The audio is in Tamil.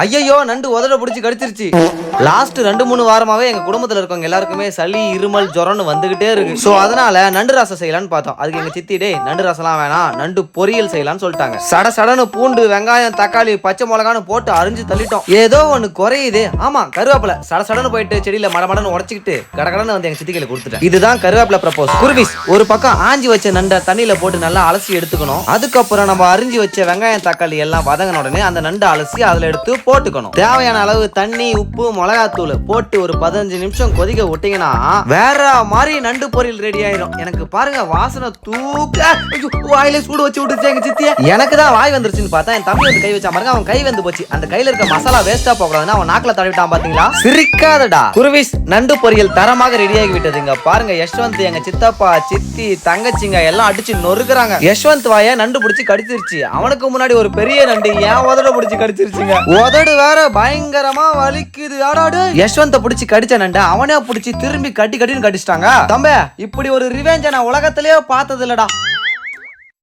ஐயையோ நண்டு உதட பிடிச்சி கடிச்சிருச்சு. லாஸ்ட் ரெண்டு மூணு வாரமாவே எங்க குடும்பத்துல இருக்கவங்க எல்லாருக்குமே சளி இருமல் ஜுரம்னு வந்துகிட்டே இருக்கு. சோ அதனால நண்டு ரசம் செய்யலாம்னு பார்த்தோம். அதுக்கு எங்க சித்தி டே நண்டு ரசம்லாம் வேணாம். நண்டு பொரியல் செய்யலாம்னு சொல்லிட்டாங்க. சட சடன்னு பூண்டு வெங்காயம் தக்காளி பச்சை மிளகான்னு போட்டு அரிஞ்சு தள்ளிட்டோம். ஏதோ ஒண்ணு குறையுது. ஆமா கருவேப்பிலை. சட சடன்னு போயிட்டு செடியில மட மடன்னு உடச்சிக்கிட்டு கடகடன்னு வந்து எங்க சித்திகளை கொடுத்துட்டேன். இதுதான் கருவேப்பிலை ப்ரப்போஸ் குருவிஸ் ஒரு பக்கம் ஆஞ்சி வச்ச நண்டை தண்ணியில போட்டு நல்லா அலசி எடுத்துக்கணும். அதுக்கப்புறம் நம்ம அரிஞ்சு வச்ச வெங்காயம் தக்காளி எல்லாம் வதங்கின உடனே அந்த நண்டு அலசி அதுல எடுத்து போட்டுக்கணும். தேவையான அளவு தண்ணி உப்பு மிளகாத்தூள் போட்டு ஒரு பதினஞ்சு நிமிஷம் கொதிக்க விட்டீங்கன்னா வேற மாதிரி நண்டு பொரியல் ரெடி ஆயிரும். எனக்கு பாருங்க வாசனை தூக்க. வாயில சூடு வச்சு விட்டுச்சு எங்க சித்திய. எனக்கு தான் வாய் வந்துருச்சுன்னு பார்த்தா என் தம்பி வந்து கை வச்சா பாருங்க அவன் கை வந்து போச்சு. அந்த கையில இருக்க மசாலா வேஸ்டா போகக்கூடாதுன்னு அவன் நாக்கில தடவிட்டான் பாத்தீங்களா? சிரிக்காதடா. குருவிஸ் நண்டு பொரியல் தரமாக ரெடி ஆகி விட்டதுங்க. பாருங்க யஷ்வந்த் எங்க சித்தப்பா சித்தி தங்கச்சிங்க எல்லாம் அடிச்சு நொறுக்குறாங்க. யஷ்வந்த் வாய நண்டு பிடிச்சி கடிச்சிருச்சு. அவனுக்கு முன்னாடி ஒரு பெரிய நண்டு ஏன் உதட பிடிச்சி கடிச்சிருச்சுங்க? உதடு வேற பயங்கரமா வலிக்குது. ஆடாடு யஷ்வந்த பிடிச்சி கடிச்ச அவனே பிடிச்சி திரும்பி கட்டி கட்டின்னு கடிச்சிட்டாங்க. தம்பே இப்படி ஒரு ரிவேஞ்ச நான் உலகத்திலேயே பார்த்தது இல்லடா